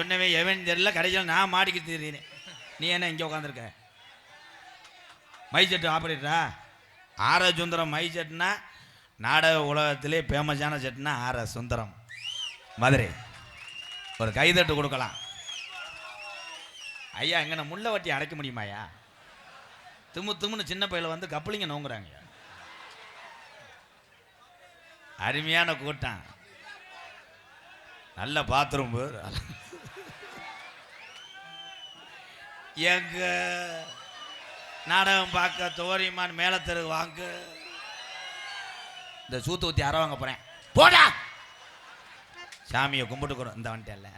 சொன்னவன் எவன் தெரியல கடைசியில் நான் மாடிக்கு தெரியுறேன் நீ என்ன இங்கே உட்காந்துருக்க மைசெட்டு ஆப்ரேட்டரா ஆர. சுந்தரம் மைசெட்னா நாடக உலகத்திலே ஃபேமஸான செட்னா ஆர. சுந்தரம். மதுரை. ஒரு கைதட்டு கொடுக்கலாம். ஐயா எங்கன முள்ள வட்டி அடைக்க முடியுமாயா திம்மு திம்முன்னு சின்ன பையில வந்து கப்பலிங்க நோங்குறாங்க அருமையான கூட்டம். நல்ல பாத்ரூம் எங்க? நாடகம் பார்க்க தோரியமான் மேலே தெரு வாங்க. இந்த சூத்து ஊற்றி அற வாங்க போகிறேன் போடா! சாமியை கும்பிட்டுக்கிறோம் இந்த வண்டியில்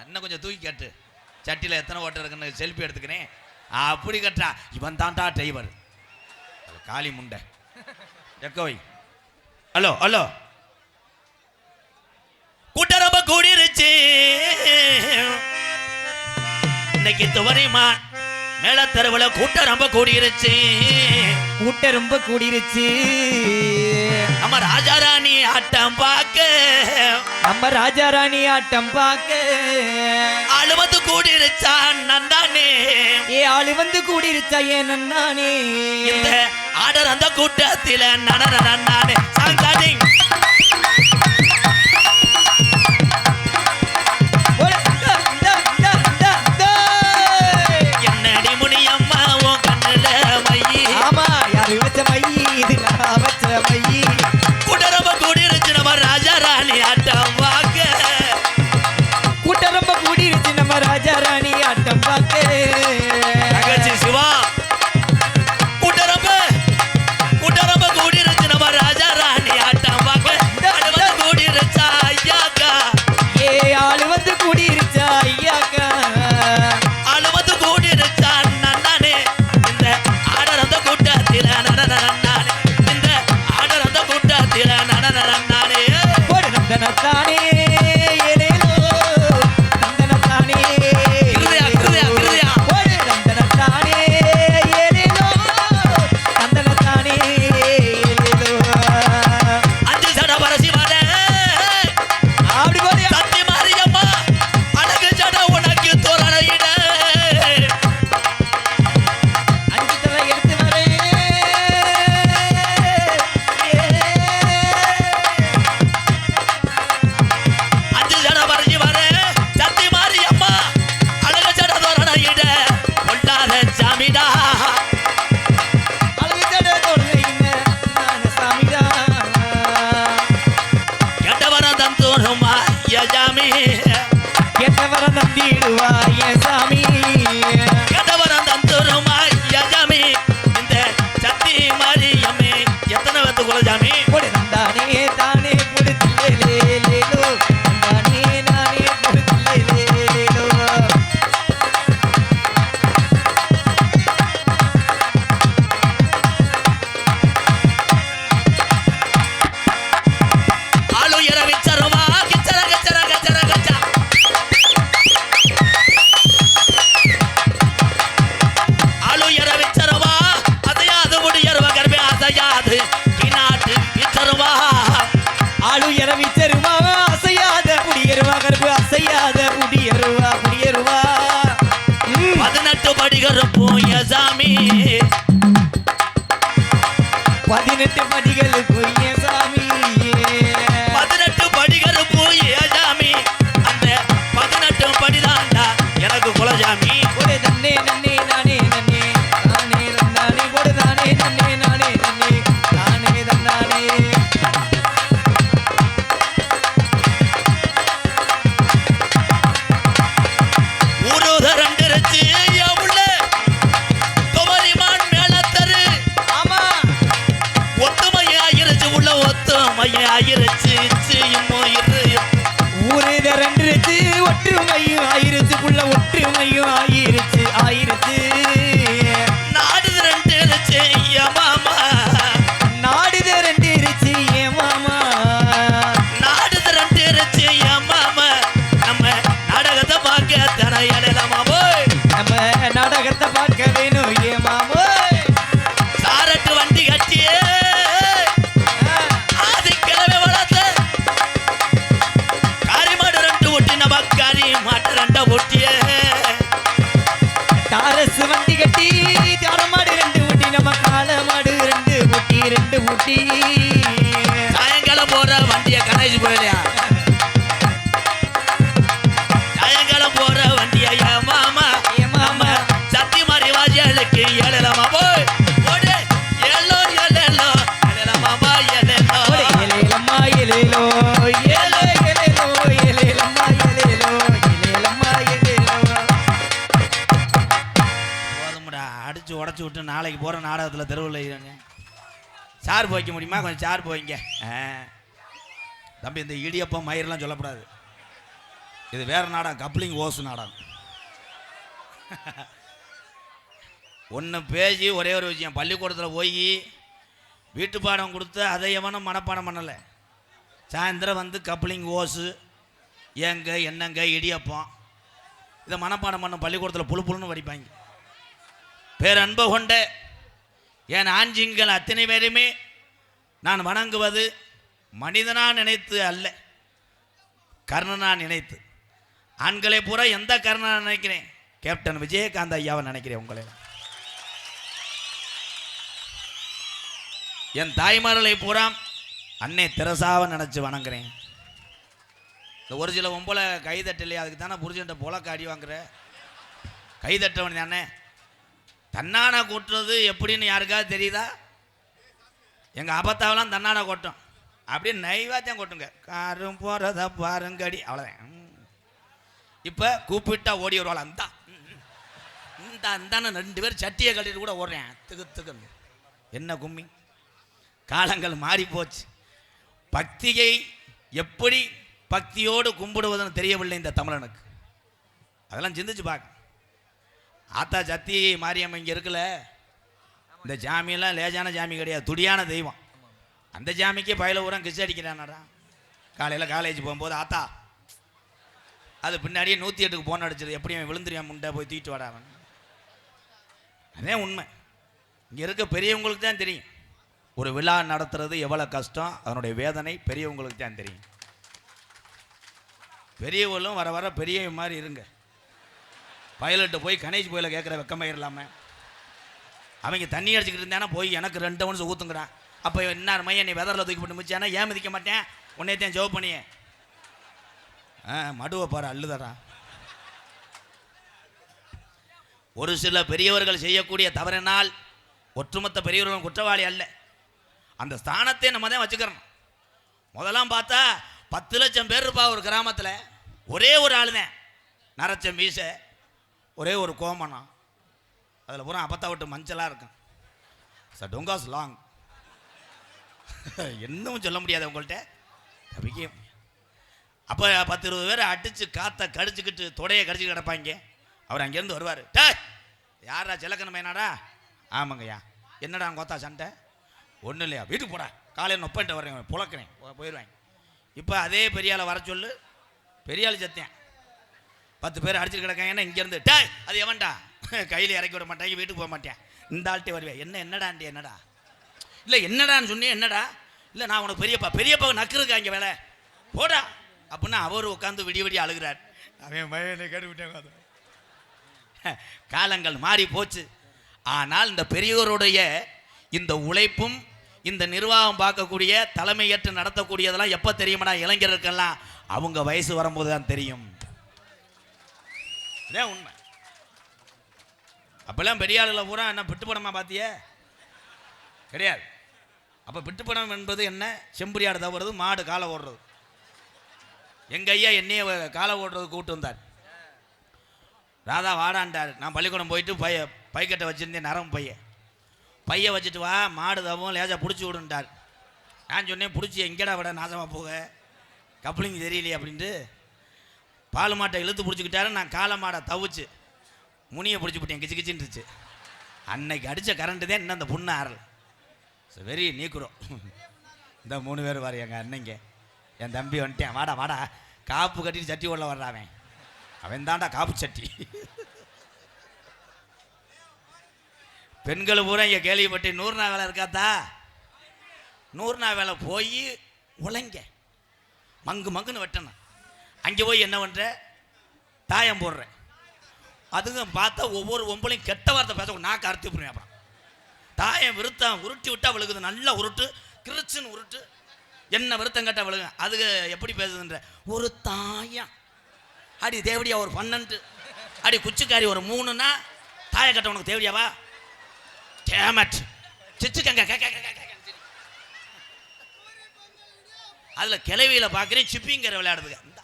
அண்ணன் கொஞ்சம் தூக்கி கட்டு. சட்டியில் எத்தனை ஓட்டம் இருக்குன்னு செல்ஃபி எடுத்துக்கிறேன். அப்படி கட்டா இவன் தான்டா டிரைவர் காளி முண்டை. எக்கோய் ஹலோ ஹலோ. கூட்டரம்ப கூடிருச்சு. இன்னைக்கு துவரைமான் மேலத்தருவில் கூட்டம் ரொம்ப கூடிருச்சு. கூட்டம் ரொம்ப கூடிருச்சு. நம்ம ராஜாராணி ஆட்டம் பார்க்க நம்ம ராஜாராணி ஆட்டம் பார்க்க ஆளு வந்து கூடிருச்சான் நந்தானே ஏ ஆளு வந்து கூடிருச்சா ஏ நன்னானே இந்த ஆடர் அந்த கூட்டத்தில் நன நன்னானே சாமி. பதினெட்டு படிகளுக்குரிய அடிச்சு உடச்சி விட்டு நாளைக்கு போற நாடகத்தில் தெருவில் சார் போய்க்க முடியுமா? கொஞ்சம் சார் வைங்க ஆ. தம்பி இந்த இடியப்பம் மயிரெல்லாம் சொல்லக்கூடாது. இது வேற நாடகம் கப்ளிங் ஓசு நாடகம். ஒன்று பேசி ஒரே ஒரு விஷயம். பள்ளிக்கூடத்தில் போய் வீட்டு பாடம் கொடுத்து அதை எவனும் மனப்பாடம் பண்ணலை. சாயந்தரம் வந்து கப்ளிங் ஓசு ஏங்க என்னங்க இடியப்பம். இதை மனப்பாடம் பண்ண பள்ளிக்கூடத்தில் புழு புழுன்னு படிப்பாங்க பேரன்பு கொண்ட என் ஆஞ்சிங்கள் அத்தனை பேருமே நான் வணங்குவது மனிதனாக நினைத்து அல்ல கர்ணனாக நினைத்து. ஆண்களை பூரா எந்த கர்ணனாக நினைக்கிறேன்? கேப்டன் விஜயகாந்த் ஐயாவை நினைக்கிறேன் உங்களை. என் தாய்மார்களை பூரா அன்னை தெரசாவை நினச்சி வணங்குறேன். இந்த ஒரு சில ஒம்பளை கைதட்டலையே அதுக்கு தானே புரிஞ்சுட்ட போல அடி வாங்குற. கைதட்டவன் தானே தன்னான கொட்டுறது எப்படின்னு யாருக்காவது தெரியுதா? எங்கள் ஆபத்தாவெல்லாம் தன்னான கொட்டும். அப்படியே நைவாத்தியம் கொட்டுங்க. காரும் போகிறத பாருங்கடி. அவ்வளோதான் இப்போ கூப்பிட்டா ஓடி வருவாள். அந்த. இந்த அந்தான ரெண்டு பேர் சட்டியை கட்டிட்டு கூட ஓடுறேன். திகு திகுன்னு. என்ன கும்மி? காலங்கள் மாறி போச்சு. பக்தியை எப்படி பக்தியோடு கும்பிடுவதுன்னு தெரியவில்லை இந்த தமிழனுக்கு. அதெல்லாம் சிந்திச்சு பார்க்க ஆத்தா சத்தி மாரியம்மன் இங்கே இருக்குல்ல இந்த ஜாமியெல்லாம் லேஜான ஜாமி கிடையாது. துடியான தெய்வம். அந்த ஜாமிக்கே பயில உரம் கிஸ் அடிக்கிறானடா. காலையில் காலேஜ் போகும்போது ஆத்தா அது பின்னாடியே நூற்றி எட்டுக்கு போன் அடிச்சது எப்படியும் விழுந்துரியா முண்டை போய் தூக்கிட்டு வாடா அதே உண்மை. இங்கே இருக்க பெரியவங்களுக்கு தான் தெரியும். ஒரு விழா நடத்துறது எவ்வளோ கஷ்டம்? அதனுடைய வேதனை பெரியவங்களுக்கு தான் தெரியும். பெரியவங்களும் வர வர பெரிய மாதிரி இருங்க. பைலட்டு போய் கணேஷ் கோயில கேட்குற வெக்கமாக இல்லாமல் அவங்க தண்ணி அடிச்சுக்கிட்டு இருந்தானா போய் எனக்கு ரெண்டு மனுஷன் ஊற்றுங்கிறான் அப்போ இன்னார் மையன் நீ வெதரில் தூக்கி போட்டு முடிச்சானா ஏன் மிதிக்க மாட்டேன்? உன்னையத்தையும் ஜோப் பண்ணியே. ஆ மடுவை பாரு அள்ளுதரா ஒரு சில பெரியவர்கள் செய்யக்கூடிய தவறினால் ஒட்டுமொத்த பெரியவர்களும் குற்றவாளி அல்ல. அந்த ஸ்தானத்தை நம்ம தான் வச்சுக்கிறோம் முதலாம் பார்த்தா பத்து லட்சம் பேர் இருப்பா ஒரு கிராமத்தில். ஒரே ஒரு ஆள் தான் நரச்சம் மீச ஒரே ஒரு கோமணம் அதில் பூரா அப்பத்தா விட்டு மஞ்சளாக இருக்கும். சார் டொங்காஸ் லாங் இன்னும் சொல்ல முடியாது உங்கள்கிட்ட தவிக்க அப்போ பத்து இருபது பேரை அடித்து காற்றை கடிச்சுக்கிட்டு தொடையை கடிச்சு கிடப்பாங்க. அவர் அங்கேருந்து வருவார். டே யாரா சிலக்கணும் என்னடா? ஆமாங்கய்யா. என்னடா கொத்தா சண்டை? ஒன்றும் இல்லையா? வீட்டுக்கு போடா. காலையில் நொப்பன்ட்டு வர்றேன் புழக்கிறேன். போயிடுவாங்க. இப்போ அதே பெரியாளை வர சொல்லு. பெரியாள் சத்தியன் பத்து பேர் அடிச்சுட்டு கிடக்காங்கன்னா இங்கேருந்து? டே அது எவன்டா? கையில் இறக்கி விட மாட்டாங்க வீட்டுக்கு போக மாட்டேன். இந்த ஆள்கிட்ட வருவேன் என்ன என்னடாண்டி என்னடா? இல்லை என்னடான்னு சொன்னேன் என்னடா? இல்லை நான் உனக்கு பெரியப்பா. பெரியப்பா நக்குருக்கா இங்கே வேலை போடா. அப்படின்னா அவர் உட்காந்து விடிய விடிய அழுகிறார். அவன் பையனை கேட்டு விட்டேன் காலங்கள் மாறி போச்சு. ஆனால் இந்த பெரியவருடைய இந்த உழைப்பும் இந்த நிர்வாகம் பார்க்கக்கூடிய தலைமையேற்று நடத்தக்கூடியதெல்லாம் எப்போ தெரியுமாடா இளைஞர்களுக்கெல்லாம். அவங்க வயசு வரும்போது தான் தெரியும். இதான் உண்மை. அப்பெல்லாம் பெரிய ஆளுல பூரா என்ன பிட்டு படமா பார்த்தியே கிடையாது. அப்போ பிட்டு படம் என்பது என்ன? செம்பரியாடு தவறுறது மாடு காலை ஓடுறது. எங்கள் ஐயா என்னையே காலை ஓடுறது கூட்டு வந்தார். ராதா வாடான்ட்டார் நான் பள்ளிக்கூடம் போயிட்டு பைய பைக்கட்டை வச்சுருந்தேன் நரம் பையன் பைய வச்சுட்டு வா மாடு தவும் லேசாக பிடிச்சி விடுன்ட்டார். நான் சொன்னேன் பிடிச்சி எங்கேடா விட நாசமாக போக? கப்ளிங் தெரியலையே அப்படின்ட்டு பால் மாட்டை இழுத்து பிடிச்சிக்கிட்டாரு. நான் காளை மாடை தவிச்சு முனியை பிடிச்சி விட்டேன் கிச்சு கிச்சின்னுச்சு அன்னைக்கு அடித்த கரண்ட்டு தான் இன்னும் அந்த புண்ணு ஆறல. வெரி நீக்குறோம். இந்த மூணு பேர் வார் எங்கள் அண்ணங்க. என் தம்பி வந்துட்டேன். வாடா வாடா. காப்பு கட்டிட்டு சட்டி உள்ள வர்றாவன் அவன் தான்டா காப்பு சட்டி. பெண்கள் பூரா இங்கே கேள்விப்பட்டு நூறு நாள் வேலை இருக்காத்தா? நூறு நாள் வேலை போய் உழைங்க. மங்கு மங்குன்னு வெட்டணும். அங்கே போய் என்ன பண்ணுற தாயம் போடுறேன் அதுங்க பார்த்தா ஒவ்வொரு ஒம்பளையும் கெட்ட வார்த்தை பேச நான் கருத்து போடுவேன் அப்புறம். தாயம் விருத்தம் உருட்டி விட்டா விழுகுது. நல்லா உருட்டு கிருச்சின்னு உருட்டு என்ன விருத்தம் கட்ட விழுங்க அதுக்கு எப்படி பேசுதுன்ற? ஒரு தாயம். அடி தேவடியா ஒரு பன்னெண்டு. அடி குச்சிக்காரி ஒரு மூணுன்னா தாயை கட்ட உனக்கு தேவடியாவா? டேமட் சிச்சுக்கங்க கே, கே, அதுல கிளவியில பார்க்குறேன் சிப்பிங்கிற விளையாடுதுங்க. இந்தா.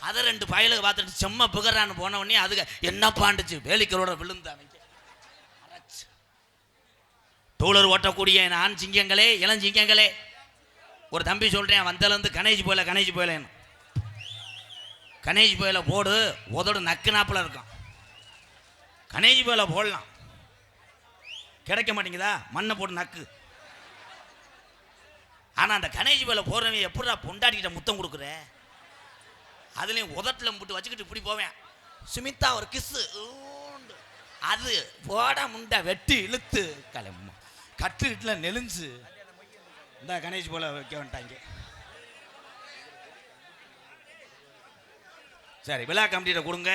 அதை ரெண்டு பயலுக பார்த்துட்டு செம்ம புகரான்னு போன உடனே அதுக்கு என்ன பாண்டுச்சு? வேலிக்கரோட விழுந்து தோழர் ஓட்டக்கூடிய நான் சிங்கங்களே இளஞ்சிங்கங்களே ஒரு தம்பி சொல்கிறேன் வந்தலேருந்து கணேஜ் போயில கணேஜ் போயிலன்னு. கணேஜ் போயில போடு உதடு நக்கு நாப்பில் இருக்கும். கணேஜ் போயில போடலாம். கிடைக்க மாட்டேங்குதா? மண்ணை போட்டு நக்கு. ஆனால் அந்த கணேஷ் வேலை போகிறவன் எப்படிடா பொண்டாட்டிக்கிட்ட முத்தம் கொடுக்குற? அதுலேயும் உதட்டில் முட்டு வச்சுக்கிட்டு இப்படி போவேன். சுமிதா ஒரு கிஸ்ஸு அது போட முண்டா வெட்டி இழுத்து. கிளம்ப கட்டு நெலிஞ்சு இந்த கணேஷ் போல வைக்க வந்துட்டாங்க. சரி விழா கமிட்டியிட கொடுங்க.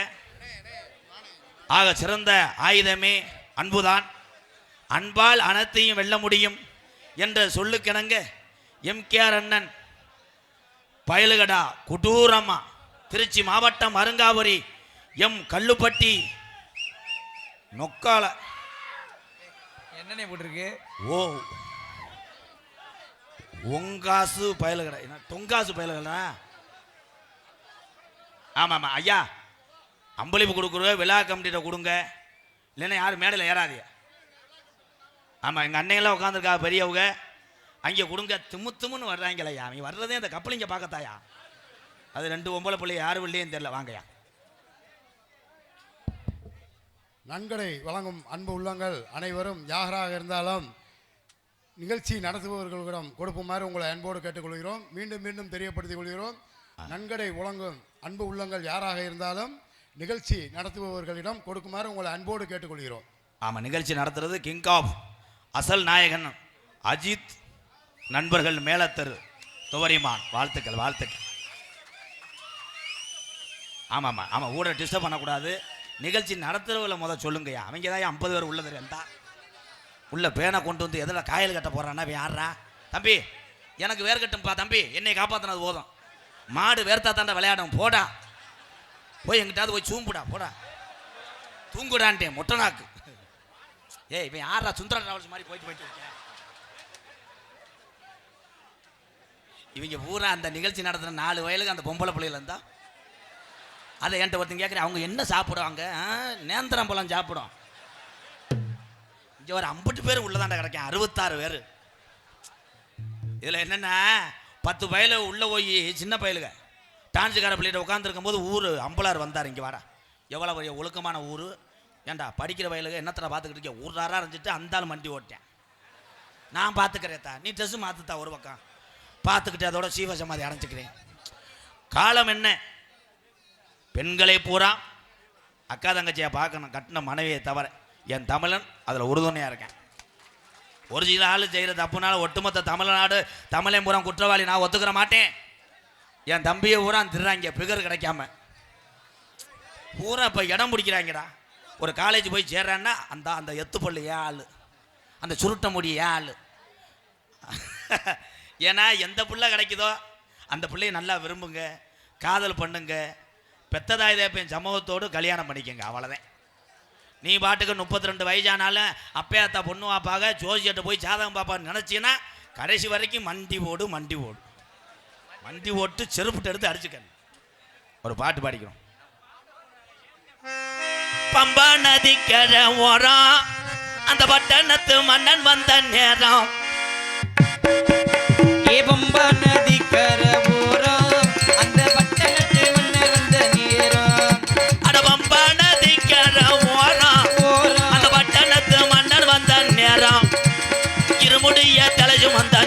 ஆக சிறந்த ஆயுதமே அன்புதான். அன்பால் அனைத்தையும் வெல்ல முடியும் என்ற சொல்லுக்கிணங்க எம்கேஆர் அண்ணன். பயலுகடா குடூரமா. திருச்சி மாவட்டம் அருங்காபுரி எம். கல்லுப்பட்டி. நொக்கால. என்னண்ணே போட்டிருக்கு? ஓ. ஒங்காசு பயலுகடா. என்ன தொங்காசு பயலுகடா? ஆமாம் ஆமாம் ஐயா. அம்பளிப்பு கொடுக்குற விழா கமிட்டிகிட்ட கொடுங்க. இல்லைன்னா யாரும் மேடையில் ஏறாதீங்க. ஆமாம் எங்கள் அன்னையெல்லாம் உட்காந்துருக்கா பெரியவங்க. அங்கே கொடுங்க திமு திமுன்னு வர்றாங்களே ஐயா அவங்க வர்றதே அந்த கப்பலிங்க பார்க்கத்தாயா? அது ரெண்டு ஒம்பளை பிள்ளை யாரும் இல்லையேன்னு தெரியல. வாங்கய்யா. நன்கொடை வழங்கும் அன்பு உள்ளங்கள் அனைவரும் யாராக இருந்தாலும் நிகழ்ச்சி நடத்துபவர்களிடம் கொடுக்குமாறு உங்களை அன்போடு கேட்டுக்கொள்கிறோம். மீண்டும் மீண்டும் தெரியப்படுத்திக் கொள்கிறோம். நன்கொடை வழங்கும் அன்பு உள்ளங்கள் யாராக இருந்தாலும் நிகழ்ச்சி நடத்துபவர்களிடம் கொடுக்குமாறு உங்களை அன்போடு கேட்டுக்கொள்கிறோம். ஆமாம் நிகழ்ச்சி நடத்துறது கிங் ஆஃப் அசல் நாயகன் அஜித் நண்பர்கள் மேலத்தரு துவரிமான். வாழ்த்துக்கள் வாழ்த்துக்கள். ஆமாம் ஆமாம் ஆமாம் ஊட டிஸ்டர்ப் பண்ணக்கூடாது. நிகழ்ச்சி நடத்துறவில் முத சொல்லுங்கய்யா. அவங்க தான் ஐம்பது பேர் உள்ளது இருந்தா உள்ள பேனை கொண்டு வந்து எதில் காயல் கட்ட போகிறான்னா யாரா தம்பி எனக்கு வேர் கட்டும்பா தம்பி. என்னை காப்பாற்றினது போதும். மாடு வேர்த்தா தாண்டா விளையாடும். போடா. போய் எங்கிட்டாவது போய் சூம்புடா போடா. தூங்குடான்ட்டேன் மொட்டை நாக்கு. ஏய் இப்போ யாரா சுந்தர டிராவல்ஸ் மாதிரி போயிட்டு போயிட்டு இருக்கேன் இவங்க பூரா அந்த நிகழ்ச்சி நடத்துகிற நாலு வயலுக்கு அந்த பொம்பளை பிள்ளைகள் இருந்தால் அதை என்கிட்ட ஒருத்தங்க கேட்குறேன் அவங்க என்ன சாப்பிடுவாங்க நேந்திரம் பழம் சாப்பிடும் இங்கே ஒரு ஐம்பட்டு பேர் உள்ளதாண்ட கிடைக்கும் அறுபத்தாறு பேர். இதில் என்னென்னா பத்து பயல உள்ளே போய் சின்ன பயலுங்க டான்ஸுக்கார பிள்ளைகிட்ட உட்காந்துருக்கும் போது ஊர் அம்பலார் வந்தார் இங்கே வாடா. எவ்வளோ பெரிய ஒழுக்கமான ஊர். ஏன்டா படிக்கிற வயலுக்கு என்னத்தில் பார்த்துக்கிட்டு இருக்க ஊராராக இருந்துட்டு அந்தாலும் மண்டி ஓட்டேன் நான் பார்த்துக்கிறேத்தா. நீ ட்ரெஸ்ஸு மாற்றுத்தா ஒரு பக்கம். பார்த்துக்கிட்டு அதோட சீவசமாதி அடைஞ்சிக்கிறேன். காலம் என்ன? பெண்களை பூரா அக்கா தங்கச்சியை பார்க்கணும். கட்டின மனைவியை தவிர என் தமிழன் அதில் உறுதுணையாக இருக்கேன். ஒரு சில ஆள் செய்கிற தப்புனால ஒட்டுமொத்த தமிழ்நாடு தமிழன் பூரா குற்றவாளி. நான் ஒத்துக்கிற மாட்டேன். என் தம்பியை பூரா திருறாங்க. பிகர் கிடைக்காம. பூரா இப்போ இடம் பிடிக்கிறாங்கடா. ஒரு காலேஜ் போய் சேர்றான்னா அந்த அந்த எத்து பல்லு ஏன் ஆள்? அந்த சுருட்ட முடி ஏன் ஆள்? ஏன்னா எந்த பிள்ளை கிடைக்குதோ அந்த பிள்ளைய நல்லா விரும்புங்க காதல் பண்ணுங்க பெத்ததாய் தேப்பன் சமூகத்தோடு கல்யாணம் பண்ணிக்கங்க அவ்வளோதான் நீ பாட்டுக்கு முப்பத்தி ரெண்டு வயசானாலும் அப்பையாத்தா பொண்ணு வாப்பாக ஜோசியிட்ட போய் ஜாதகம் பாப்பான்னு நினச்சின்னா கடைசி வரைக்கும் மண்டி ஓடு மண்டி ஓடு. மண்டி ஓட்டு செருப்புட்டு எடுத்து அடிச்சுக்கணும். ஒரு பாட்டு பாடிக்கிறோம். பம்பா நதிக்கர ஓரம். அந்த பட்டணத்து மன்னன் வந்த நேரம். ஏ பம்பா கரவோரம் அந்த பட்டணத்து வந்த நேரம். அட பம்பா நதிக்கர ஓரம். ஓரம். அந்த பட்டணத்து மன்னன் வந்த நேரம். இருமுடிய தலையும் வந்த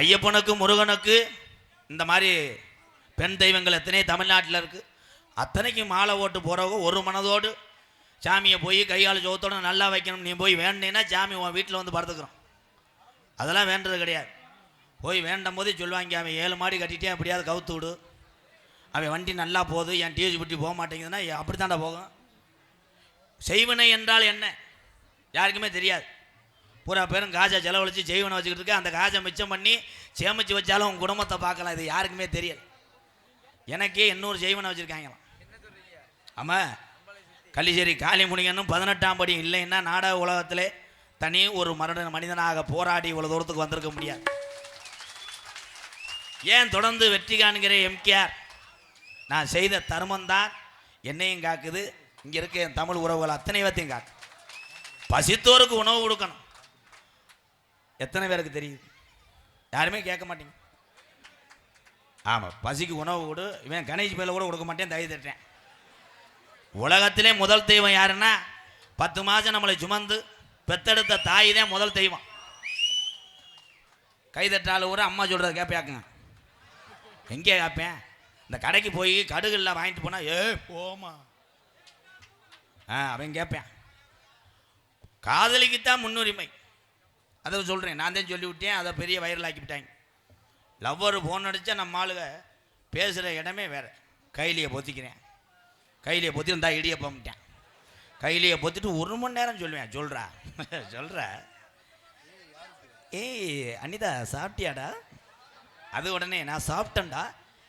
ஐயப்பனுக்கு முருகனுக்கு இந்த மாதிரி பெண் தெய்வங்கள் எத்தனை தமிழ்நாட்டில் இருக்குது அத்தனைக்கு மாலை ஓட்டு போகிறவங்க ஒரு மனதோடு சாமியை போய் கையால் ஜோத்தோட நல்லா வைக்கணும். நீ போய் வேண்டினா சாமி உன் வீட்டில் வந்து படுத்துக்கிறோம். அதெல்லாம் வேண்டது கிடையாது. போய் வேண்டும் போதே சொல்லுவாங்க அவன் ஏழு மாடி கட்டிட்டே எப்படியாவது கவுத்து விடு. அவன் வண்டி நல்லா போகுது என் டியூஜி பட்டி போக மாட்டேங்குதுன்னா அப்படி தாண்டா போகும்? செய்வினை என்றால் என்ன? யாருக்குமே தெரியாது. பூரா பேரும் காஜா செலவழித்து ஜெய்வனை வச்சுக்கிட்டு இருக்க அந்த காஜை மிச்சம் பண்ணி சேமித்து வச்சாலும் உன் குடும்பத்தை பார்க்கலாம். இது யாருக்குமே தெரியல. எனக்கே இன்னொரு ஜெய்வனை வச்சுருக்காங்களாம். ஆமாம் கள்ளிச்சேரி காளி முனிகனும் பதினெட்டாம் படி இல்லைன்னா நாடக உலகத்திலே தனி ஒரு மரண மனிதனாக போராடி இவ்வளோ தூரத்துக்கு வந்திருக்க முடியாது. ஏன் தொடர்ந்து வெற்றி காண்கிற எம்கேஆர்? நான் செய்த தர்மம்தான் என்னையும் காக்குது. இங்கே இருக்க என் தமிழ் உறவுகள் அத்தனை பேர்த்தையும் காக்கு. பசித்தோருக்கு உணவு கொடுக்கணும். எத்தனை பேருக்கு தெரியுது? யாருமே கேட்க மாட்டீங்க. ஆமாம் பசிக்கு உணவு கொடு இவன் கணேஷ் மேலே கூட கொடுக்க மாட்டேன் தயவு தட்டேன் உலகத்திலே முதல் தெய்வம் யாருன்னா பத்து மாதம் நம்மளை சுமந்து பெத்தெடுத்த தாய் தான் முதல் தெய்வம். கை கைதட்டால கூட அம்மா சொல்கிறத கேட்பேக்குங்க எங்கே கேட்பேன் இந்த கடைக்கு போய் கடுகுல வாங்கிட்டு போனால் ஏ போமா ஆ அவன் கேட்பேன் காதலிக்குத்தான் முன்னுரிமை. அதை சொல்கிறேன் நான் தான் சொல்லி விட்டேன் அதை பெரிய வைரலாக்கி விட்டாங்க லவ்வர் ஃபோன் அடித்தா நம்ம ஆளுக பேசுகிற இடமே வேறு. கையிலேயே பொத்திக்கிறேன். கையிலேயே பொத்தி இருந்தா இடியப்பம்ட்டேன் கையிலேயே பொத்திட்டு ஒரு மணி நேரம் சொல்லுவேன். சொல்கிறா சொல்கிற ஏய் அனிதா சாப்பிட்டியாடா? அது உடனே நான் சாப்பிட்டேன்டா.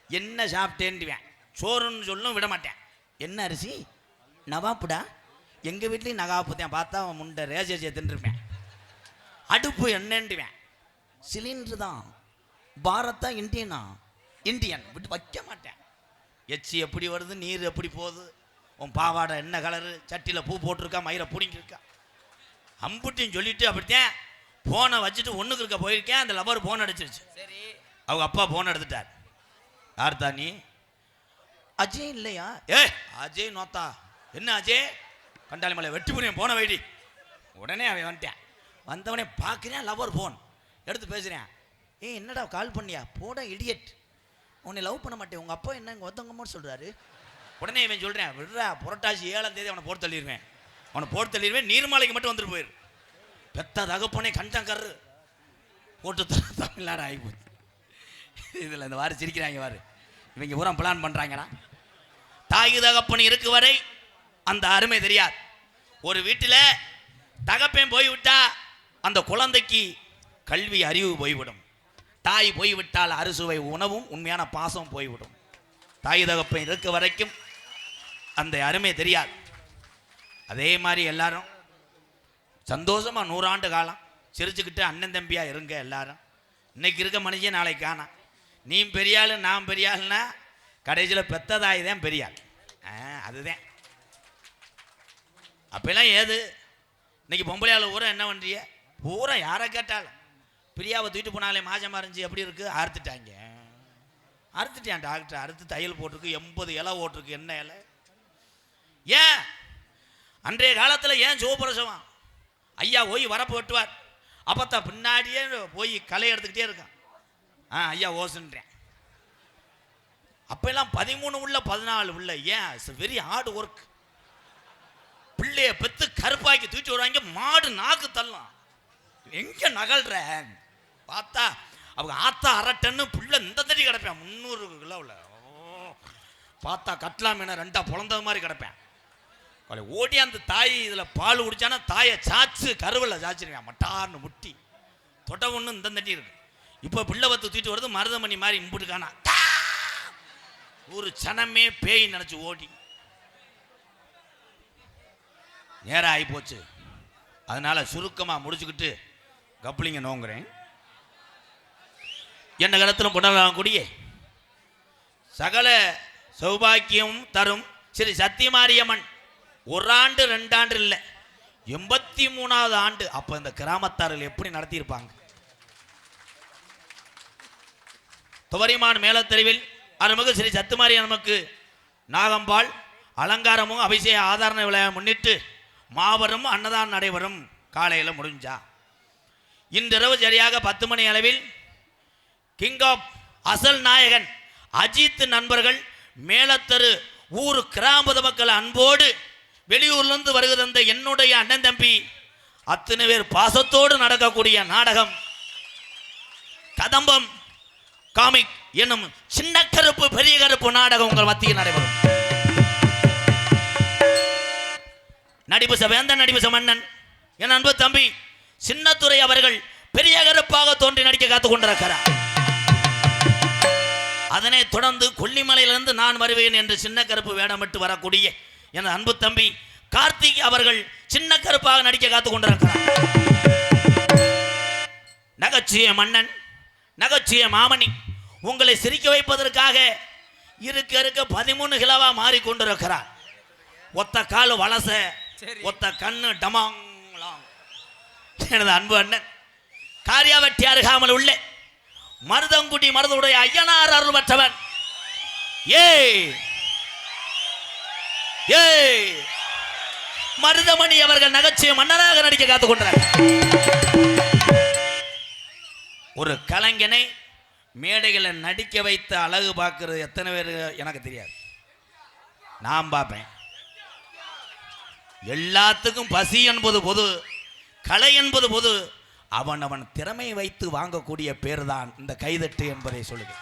என்ன சாப்பிட்டேன்டுவேன். சோறுன்னு சொல்லும் விட மாட்டேன். என்ன அரிசி? நவாப்புடா? எங்கள் வீட்லேயும் நகாப்பு தான். பார்த்தா அவன் முண்டை ரேஜேஜியை தின்றுருப்பேன். அடுப்பு என்னன்டுவேன் சிலிண்டர் தான் பாரத்தா இந்தியனா? இந்தியன். விட்டு வைக்க மாட்டேன். எச்சி எப்படி வருது நீர் எப்படி போகுது உன் பாவாடை என்ன கலரு சட்டியில் பூ போட்டிருக்கா மயிரை பிடிங்கிருக்கா அம்புட்டின்னு சொல்லிட்டு அப்படித்தான் ஃபோனை வச்சுட்டு ஒன்றுக்கு இருக்க போயிருக்கேன். அந்த லவர் ஃபோன் அடிச்சிருச்சு. சரி. அவங்க அப்பா ஃபோன் எடுத்துட்டார். யார் தான் நீ? அஜய் இல்லையா? ஏ அஜய் நோத்தா. என்ன அஜய்? கண்டாளி மலை வெட்டி புரியும் போன வைடி. உடனே அவன் வந்துட்டான். வந்தவனே பார்க்குறேன் லவர் ஃபோன் எடுத்து பேசுகிறேன் ஏய் என்னடா கால் பண்ணியா? போட இடியட் உன்னை லவ் பண்ண மாட்டேன். உங்கள் அப்பா என்ன இங்கே ஒருத்தவங்கம்மா சொல்கிறாரு உடனே இவன் சொல்கிறேன் விடுறா புரட்டாசி ஏழாம் தேதி அவனை போட்டு தள்ளிடுவேன். அவனை போட்டு தள்ளிடுவேன் நீர்மாலைக்கு மட்டும் வந்துட்டு போயிரு. பெத்த தகப்பனே கண்டங்கரு போட்டு தமிழ்நாடு தமிழ்நாடு போச்சு இதில் இந்த வாரி சிரிக்கிறாங்க வாரு இவங்க பூரா பிளான் பண்ணுறாங்கண்ணா தாய் தகப்பன் இருக்கு வரை அந்த அருமை தெரியாது. ஒரு வீட்டில் தகப்பன் போய்விட்டா அந்த குழந்தைக்கு கல்வி அறிவு போய்விடும். தாய் போய்விட்டால் அறுசுவை உணவும் உண்மையான பாசம் போய்விடும். தாய் தகப்பன் இருக்க வரைக்கும் அந்த அருமை தெரியாது. அதே மாதிரி எல்லாரும் சந்தோஷமாக நூறாண்டு காலம் சிரிச்சுக்கிட்டு அண்ணன் தம்பியாக இருங்க எல்லாரும். இன்னைக்கு இருக்க மனுஷன் நாளைக்கு காணாம் நீ பெரியாள் நான் பெரியாள்னா கடைசியில் பெத்ததாய் தான் பெரியாள். ஆ, அதுதான். அப்பெல்லாம் ஏது? இன்னைக்கு பொம்பளை ஆளு என்ன பண்ணுறிய பூரா யாரை கேட்டாலும்? பிரியாவை தூக்கிட்டு போனாலே மாஜம் இருந்துச்சு எப்படி இருக்கு? அறுத்துட்டாங்க. அறுத்துட்டான் டாக்டர். அறுத்து தையல் போட்டிருக்கு. எண்பது இலை ஓட்டிருக்கு. என்ன இலை? ஏன்? அன்றைய காலத்தில் ஏன் சிவபிரசவம் ஐயா போய் வரப்பு வெட்டுவார். அப்பத்தான் பின்னாடியே போய் களை எடுத்துக்கிட்டே இருக்கான். ஆ ஐயா ஓசுன்றேன். அப்பெல்லாம் பதிமூணு உள்ள பதினாலு உள்ள. ஏன்? வெரி ஹார்ட் ஒர்க் பிள்ளைய பெத்து கருப்பாக்கி தூக்கி வருவாங்க. மாடு நாக்கு தள்ளலாம் எங்க நகல்ற? பார்த்தா அவங்க ஆத்தா அரட்டன்னு புள்ள இந்த தடி கிடப்பேன். முந்நூறு கிலோவில் பார்த்தா கட்லா மீனை ரெண்டா பிறந்தது மாதிரி கிடப்பேன். அவளை ஓடி அந்த தாய் இதில் பால் குடிச்சானா தாயை சாச்சு கருவில் சாச்சிருவேன். மட்டார்னு முட்டி. தொட்ட ஒன்று இந்த தட்டி இருக்கு. இப்போ பிள்ளை பத்து தூக்கிட்டு வருது மருதமணி மாதிரி இம்புட்டு காணா. ஒரு சனமே பேய் நினச்சி ஓடி. நேரம் ஆகி போச்சு அதனால் சுருக்கமாக முடிச்சுக்கிட்டு கப்ளிங்க நோங்குறேன் என்ன கடத்திலும் புடலாங்கூடிய சகல சௌபாக்கியம் தரும் ஸ்ரீ சத்தியமாரியம்மன். ஒரு ஆண்டு ரெண்டாண்டு இல்லை. எண்பத்தி மூணாவது ஆண்டு. அப்போ இந்த கிராமத்தார்கள் எப்படி நடத்தியிருப்பாங்க? துவரிமான் மேலத்தெருவில் அருள்மிகு ஸ்ரீ சத்துமாரி நமக்கு நாகம்பாள் அலங்காரமும் அபிஷேக ஆதாரண விழாவை முன்னிட்டு மாபெரும் அன்னதானம் நடைபெறும் காலையில் முடிஞ்சா. இன்றிரவு சரியாக பத்து மணி அளவில் கிங் ஆஃப் அசல் நாயகன் அஜித் நண்பர்கள் மேலத்தரு ஊர் கிராமத மக்கள் அன்போடு வெளியூர்லேருந்து வருகிற அந்த என்னுடைய அண்ணன் தம்பி அத்தனை பேர் பாசத்தோடு நடக்கக்கூடிய நாடகம் கதம்பம் காமிக் என்னும் சின்ன கருப்பு பெரிய கருப்பு நாடகம் உங்கள் மத்தியில் நடைபெறும். நடிப்பு வேந்த நடிப்பு மன்னன் என் அன்பு தம்பி சின்னத்துறை அவர்கள் பெரிய கருப்பாக தோன்றி நடிக்க காத்துக் கொண்டிருக்கிறார். அதனைத் தொடர்ந்து கொல்லிமலையிலிருந்து நான் வருவேன் என்று சின்ன கருப்பு வேடமிட்டு வரக்கூடிய என் அன்பு தம்பி கார்த்திக் அவர்கள் சின்ன கருப்பாக நடிக்க காத்துக் கொண்டிருக்கிறார். நகைச்சுய மன்னன் நகைச்சுய மாமணி உங்களை சிரிக்க வைப்பதற்காக இருக்க இருக்க பதிமூணு கிலோவா மாறிக்கொண்டிருக்கிறார். ஒத்த கால் வலச. ஒத்த கண்ணு டமாங்கலாம் எனது அன்பு அண்ணன். காரியாவட்டி அருகாமல் உள்ளே. மருதங்குடி மருதுடைய ஐயனார் அருள் பெற்றவன் ஏய். ஏய். மருதமணி அவர்கள் நகைச்சுவை மன்னராக நடிக்க காத்துக் கொண்டார் ஒரு கலைஞனை மேடைகளை நடிக்க வைத்து அழகு பார்க்கறது எத்தனை பேர் எனக்கு தெரியாது. நான் பார்ப்பேன். எல்லாத்துக்கும் பசி என்பது பொது. கலை என்பது பொது. அவன் அவன் திறமை வைத்து வாங்கக்கூடிய பேர் தான் இந்த கைதட்டு என்பதை சொல்லுது.